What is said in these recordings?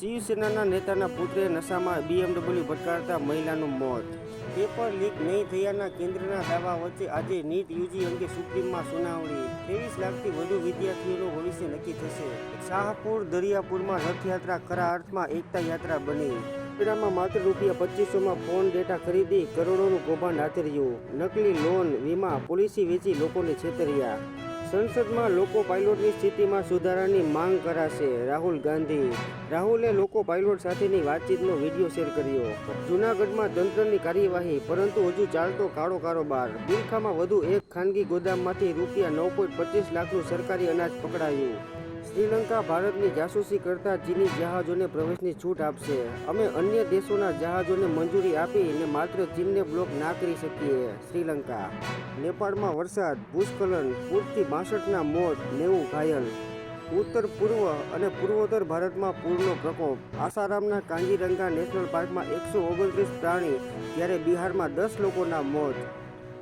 શિવસેનાના નેતાના પુત્રે નશામાં બીએમડબલ્યુ ભટકાડતા મહિલાનું મોત. પેપર લીક નહીં થયાના કેન્દ્રના દાવા વચ્ચે આજે નીટ યુજી અંગે સુપ્રીમમાં સુનાવણી. ત્રેવીસ લાખથી વધુ વિદ્યાર્થીઓનું ભવિષ્ય નક્કી થશે. શાહપુર, દરિયાપુરમાં રથયાત્રા ખરા અર્થમાં એકતા યાત્રા બની. ઉપરામાં માત્ર રૂપિયા પચીસોમાં ફોન ડેટા ખરીદી કરોડોનું કૌભાંડ આચર્યું. નકલી લોન, વીમા, પોલિસી વેચી લોકોને છેતર્યા. સંસદમાં લોકો પાયલોટની સ્થિતિમાં સુધારાની માંગ કરાશે. રાહુલ ગાંધી. રાહુલે લોકો પાયલોટ સાથેની વાતચીતનો વીડિયો શેર કર્યો. જૂનાગઢમાં તંત્રની કાર્યવાહી, પરંતુ હજુ ચાલતો કાળો કારોબાર. બિલખામાં વધુ એક ખાનગી ગોદામમાંથી રૂપિયા નવ પોઈન્ટ પચીસ લાખનું સરકારી અનાજ પકડાયું. શ્રીલંકા ભારતની જાસૂસી કરતા ચીની જહાજોને પ્રવેશની છૂટ આપશે. અમે અન્ય દેશોના જહાજોને મંજૂરી આપીને માત્ર ચીનને બ્લોક ના કરી શકીએ. શ્રીલંકા. નેપાળમાં વરસાદ, ભૂસ્ખલન, પૂરથી બાસઠના મોત, નેવું ઘાયલ. ઉત્તર પૂર્વ અને પૂર્વોત્તર ભારતમાં પૂરનો પ્રકોપ. આસારામના કાંજીરંગા નેશનલ પાર્કમાં એકસો ઓગણત્રીસ પ્રાણી, જ્યારે બિહારમાં દસ લોકોના મોત.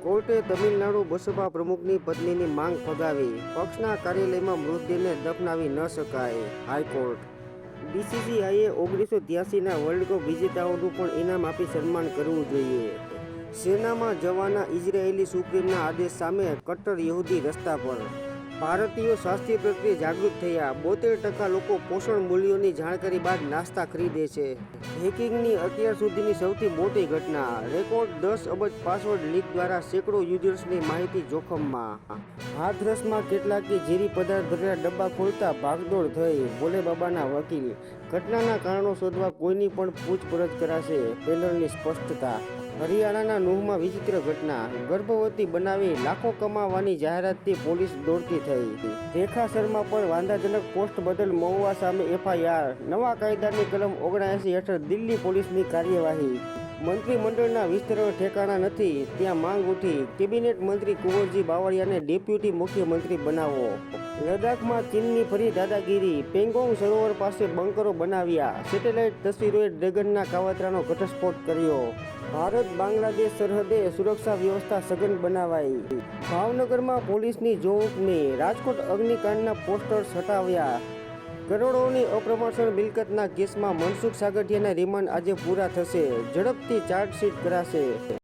કોર્ટે તમિલનાડુ બસપા પ્રમુખની પત્નીની માંગ ફગાવી. પક્ષના કાર્યાલયમાં મૃતદેહને દફનાવી ન શકાય. હાઈકોર્ટ. બીસીસીઆઈએ ઓગણીસો ત્યાસીના વર્લ્ડ કપ વિજેતાઓનું પણ ઇનામ આપી સન્માન કરવું જોઈએ. સેનામાં જવાના ઇઝરાયેલી સુપ્રીમના આદેશ સામે કટ્ટર યહૂદી રસ્તા પર ભારતીયો સ્વાસ્થ્ય પ્રત્યે જાગૃત થયા. બોતેર ટકા લોકો પોષણ મૂલ્યોની જાણકારી બાદ નાસ્તા ખરીદે છે. હેકિંગની અત્યાર સુધીની સૌથી મોટી ઘટના. રેકોર્ડ દસ અબજ પાસવર્ડ લીક દ્વારા સેંકડો યુઝર્સની માહિતી જોખમમાં. હાથરસમાં કેટલાકે ઝેરી પદાર્થ ભરેલા ડબ્બા ખોલતા ભાગદોડ થઈ. ભોલે બાબાના વકીલ ઘટનાના કારણો શોધવા કોઈની પણ પૂછપરછ કરાશે પેલરની સ્પષ્ટતા. હરિયાણાના નુહમાં વિચિત્ર ઘટના. ગર્ભવતી બનાવી લાખો કમાવાની જાહેરાતથી પોલીસ દોડતી થઈ. રેખા શર્મા પર વાંધાજનક પોસ્ટ બદલ મહુવા સામે એફઆઈઆર. નવા કાયદાની કલમ ઓગણએંસી હેઠળ દિલ્હી પોલીસની કાર્યવાહી. મંત્રીમંડળના વિસ્તરણ ઠેકાણા નથી. ત્યાં માંગ ઉઠી. કેબિનેટ મંત્રી કુંવરજી બાવળિયાને ડેપ્યુટી મુખ્યમંત્રી બનાવો. લદ્દાખમાં ચીનની ફરી દાદાગીરી. પેંગોંગ સરોવર પાસે બંકરો બનાવ્યા. સેટેલાઇટ તસવીરોએ ડ્રેગનના કાવતરાનો ઘટસ્ફોટ કર્યો. ભારત, બાંગ્લાદેશ સરહદે સુરક્ષા વ્યવસ્થા સઘન બનાવાઈ. ભાવનગરમાં પોલીસની જોખમી રાજકોટ અગ્નિકાંડના પોસ્ટર્સ હટાવ્યા. કરોડોની અપ્રમાણસર મિલકતના કેસમાં મનસુખ સાગઠિયાના રિમાન્ડ આજે પૂરા થશે. ઝડપથી ચાર્જશીટ કરાશે.